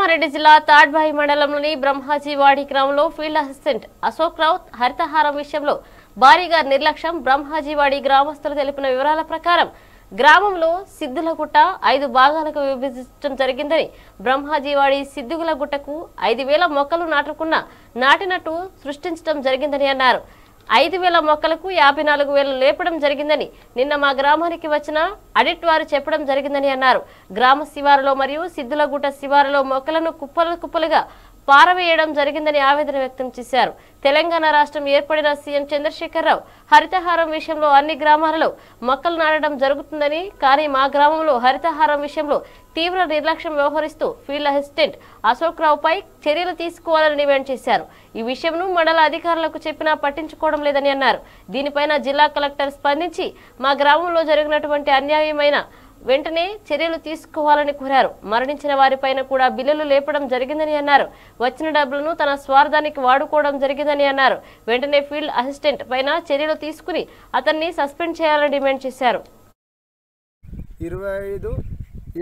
కామారెడ్డి జిల్లా తాడ్బాయి మండలంలోని బ్రహ్మాజీవాడి గ్రామంలో ఫీల్డ్ అసిస్టెంట్ అశోక్ రావు హరితహారం విషయంలో భారీగా నిర్లక్ష్యం. బ్రహ్మాజీవాడి గ్రామస్తులు తెలిపిన వివరాల ప్రకారం గ్రామంలో సిద్ధులగుట్ట ఐదు భాగాలకు విభజించడం జరిగిందని బ్రహ్మాజీవాడి సిద్ధుగులగుట్టకు ఐదు వేల మొక్కలు నాటుకున్న నాటినట్టు సృష్టించడం జరిగిందని అన్నారు. ఐదు వేల మొక్కలకు యాభై నాలుగు వేలు లేపడం జరిగిందని నిన్న మా గ్రామానికి వచ్చిన అడిట్ వారు చెప్పడం జరిగిందని అన్నారు. గ్రామ శివారులో మరియు సిద్ధులగుట్ట శివారులో మొక్కలను కుప్పలు కుప్పలుగా పారవేయడం జరిగిందని ఆవేదన వ్యక్తం చేశారు. తెలంగాణ రాష్ట్రం ఏర్పడిన సీఎం చంద్రశేఖరరావు హరితహారం విషయంలో అన్ని గ్రామాలలో మొక్కలు నాటడం జరుగుతుందని కానీ మా గ్రామంలో హరితహారం విషయంలో తీవ్ర నిర్లక్ష్యం వ్యవహరిస్తూ ఫీల్డ్ అసిస్టెంట్ అశోక్ రావుపై చర్యలు తీసుకోవాలని డిమాండ్ చేశారు. ఈ విషయంను మండల అధికారులకు చెప్పినా పట్టించుకోవడం లేదని అన్నారు. దీనిపైన జిల్లా కలెక్టర్ స్పందించి మా గ్రామంలో జరిగినటువంటి అన్యాయమైన వెంటనే చర్యలు తీసుకోవాలని కోరారు. మరణించిన వారిపైన కూడా బిల్లులు లేపడం జరిగిందని అన్నారు. వచ్చిన డబ్బులను తన స్వార్థానికి వాడుకోవడం జరిగిందని అన్నారు. వెంటనే ఫీల్డ్ అసిస్టెంట్ పైన చర్యలు తీసుకుని అతన్ని సస్పెండ్ చేయాలని డిమాండ్ చేశారు. ఇరవై ఐదు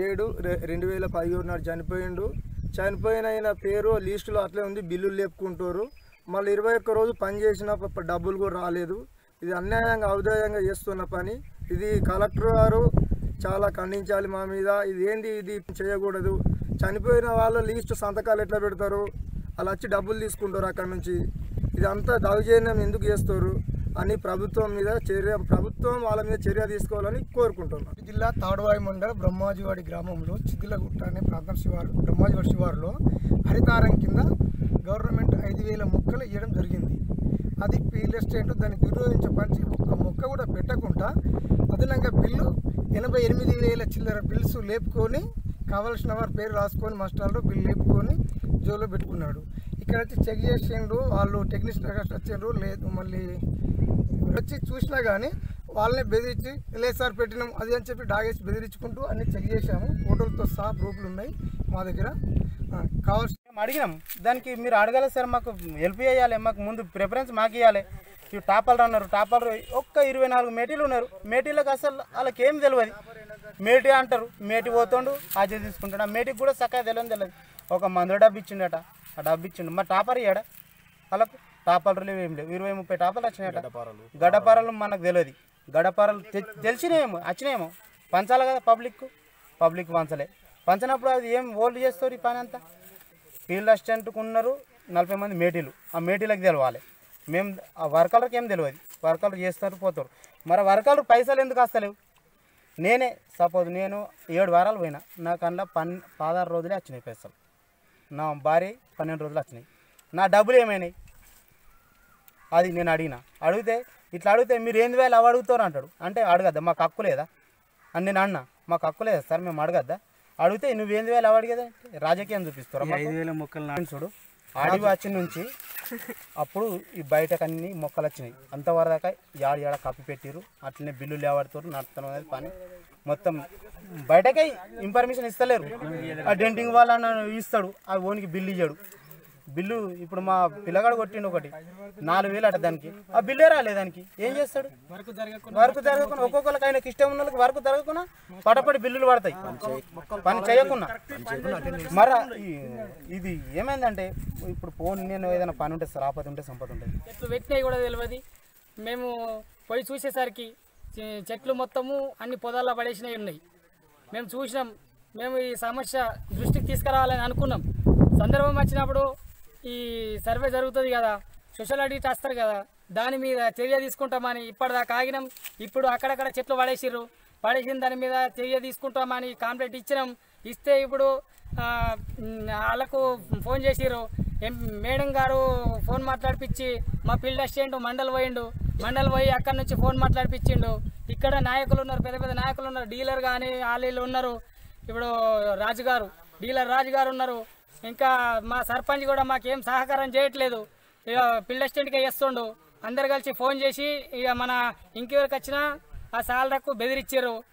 ఏడు రె- రెండు వేల పదిహేడు నాడు చనిపోయిండు. చనిపోయిన ఆయన పేరు లిస్టులో అట్లే ఉంది బిల్లులు లేపుకుంటారు. మళ్ళీ ఇరవై ఒక్క రోజు పని చేసిన డబ్బులు కూడా రాలేదు. ఇది అన్యాయంగా ఔదాయంగా చేస్తున్న పని. ఇది కలెక్టర్ గారు చాలా ఖండించాలి మా మీద. ఇది? ఏంది ఇది చేయకూడదు. చనిపోయిన వాళ్ళ లీస్ట్ సంతకాలు ఎట్లా పెడతారు? అలా వచ్చి డబ్బులు తీసుకుంటారు అక్కడ నుంచి. ఇదంతా దౌర్జన్యం ఎందుకు చేస్తారు? అని ప్రభుత్వం మీద చర్య ప్రభుత్వం వాళ్ళ మీద చర్య తీసుకోవాలని కోరుకుంటున్నాం. జిల్లా తాడవాయి మండల బ్రహ్మాజీవాడి గ్రామంలో చిద్దిలగుట్ట అనే ప్రాంతం శివారు బ్రహ్మాజీవాడి శివారులో హరితారం కింద గవర్నమెంట్ ఐదు వేల మొక్కలు ఇవ్వడం జరిగింది. అది ఫీల్డ్ ఎస్టేట్ దాన్ని దుర్వినియోగించపరిచి ఒక్క మొక్క కూడా పెట్టకుండా అదనంగా బిల్లు ఎనభై ఎనిమిది వేల చిల్లర బిల్స్ లేపుకొని కావలసిన వారి పేరు రాసుకొని మస్టాల్లో బిల్లు లేపుకొని జోలో పెట్టుకున్నాడు. ఇక్కడ వచ్చి చెక్ చేసిండు వాళ్ళు టెక్నీషియన్ వచ్చిండ్రు లేదు మళ్ళీ వచ్చి చూసినా కానీ వాళ్ళని బెదిరించి లేదు సార్ పెట్టినాం అది అని చెప్పి డాగేసి బెదిరించుకుంటూ అన్ని చెక్ చేసాము ఫోటోలతో సహా ప్రూఫ్లు ఉన్నాయి మా దగ్గర. కావాల్సిన అడిగినాం. దానికి మీరు అడగాలి సార్ మాకు హెల్ప్ చేయాలి మాకు ముందు ప్రిఫరెన్స్ మాకు ఇవ్వాలి ఇవి టాపర్లు అన్నారు. టాపర్లు ఒక్క ఇరవై నాలుగు మేటీలు ఉన్నారు. మేటీలకు అసలు వాళ్ళకి ఏం తెలియదు మేటీ అంటారు. మేటీ పోతుండు ఆజీ తీసుకుంటాడు. ఆ మేటీకి కూడా చక్కగా తెలియదు తెలియదు ఒక మందు డబ్బు ఇచ్చిండట. ఆ డబ్బు ఇచ్చిండు. మరి టాపర్ ఇయ్యాడా? వాళ్ళకు టాపర్లు లేవు ఏం లేవు. ఇరవై ముప్పై టాపర్లు వచ్చినాయట. గడపారలు మనకు తెలియదు గడపారలు తెలిసినేమో వచ్చినాయేమో పంచాలి కదా పబ్లిక్ పబ్లిక్ పంచలే. పంచినప్పుడు అది ఏం ఓల్డ్ చేస్తారు ఈ పని అంతా? ఫీల్డ్ అసిస్టెంట్కి ఉన్నారు నలభై మంది మేటీలు. ఆ మేటీలకు తెలవాలి. మేము ఆ వర్కర్లకు ఏం తెలియదు వర్కర్లు చేస్తారు పోతారు. మరి వర్కర్లు పైసలు ఎందుకు వస్తలేవు? నేనే సపోజ్ నేను ఏడు వారాలు పోయినా నాకు అందులో పన్ పదహారు రోజులే వచ్చినాయి పైసలు. నా భార్య పన్నెండు రోజులు వచ్చినాయి. నా డబ్బులు ఏమైనాయి? అది నేను అడిగిన. అడిగితే ఇట్లా అడిగితే మీరు ఏంది వేలు అవి అడుగుతారు అంటాడు. అంటే అడగద్దా మాకు హక్కు లేదా? అని నేను అన్నా మాకు హక్కు లేదా సార్ మేము అడగద్దా? అడిగితే నువ్వేంది వేలు అవి అడిగేదా? రాజకీయం చూపిస్తారా ఐదు వేల మొక్కలు చూడు. ఆడి వచ్చి నుంచి అప్పుడు ఈ బయటకు అన్ని మొక్కలు వచ్చినాయి. అంతవరదాకా యాడ యాడ కప్పి పెట్టిరు అట్లనే బిల్లులు ఎవడుతారు నడుతున్నాం అనేది పని. మొత్తం బయటకే ఇన్ఫర్మేషన్ ఇస్తలేరు. ఆ డెంటింగ్ వాళ్ళ ఇస్తాడు. ఆ ఓనికి బిల్లు ఇయ్యాడు. బిల్లు ఇప్పుడు మా పిల్లగాడు కొట్టిండు ఒకటి. నాలుగు వేలు అట దానికి. ఆ బిల్లే రాలే దానికి. ఏం చేస్తాడు? వర్క్ జరగకుండా ఒక్కొక్కరికి ఆయనకి ఇష్టం ఉన్న వాళ్ళకి వర్క్ జరగకుండా పటపడి బిల్లులు పడతాయి. పని చేయకుండా. మరి ఇది ఏమైందంటే ఇప్పుడు ఫోన్ నేను ఏదైనా పని ఉంటే ఆపద ఉంటే సంపద ఉంటుంది పెట్టినాయి కూడా తెలియదు. మేము పోయి చూసేసరికి చెట్లు మొత్తము అన్ని పొదాల్లో పడేసినవి ఉన్నాయి. మేము చూసినాం. మేము ఈ సమస్య దృష్టికి తీసుకురావాలని అనుకున్నాం. సందర్భం వచ్చినప్పుడు ఈ సర్వే జరుగుతుంది కదా. సోషల్ ఆడిట్ వస్తారు కదా. దాని మీద చర్య తీసుకుంటామని ఇప్పటిదాకా ఆగినాం. ఇప్పుడు అక్కడక్కడ చెట్లు పడేసిర్రు. పడేసిన దాని మీద చర్య తీసుకుంటామని కాంప్లైంట్ ఇచ్చినాం. ఇస్తే ఇప్పుడు వాళ్ళకు ఫోన్ చేసిర్రు. ఎం మేడం గారు ఫోన్ మాట్లాడిపించి మా ఫీల్డ్ అసిస్టెంట్ మండల్ పోయిండు. మండల్ పోయి అక్కడ నుంచి ఫోన్ మాట్లాడిపించిండు ఇక్కడ నాయకులు ఉన్నారు పెద్ద పెద్ద నాయకులు ఉన్నారు. డీలర్ కానీ వాళ్ళు ఉన్నారు. ఇప్పుడు రాజుగారు డీలర్ రాజు గారు ఉన్నారు. ఇంకా మా సర్పంచ్ కూడా మాకేం సహకారం చేయట్లేదు. ఇక పిల్ల అసిస్టెంట్గా చేస్తుండు. అందరు కలిసి ఫోన్ చేసి ఇక మన ఇంకెవరికి వచ్చినా ఆ సాలరకు బెదిరిచ్చారు.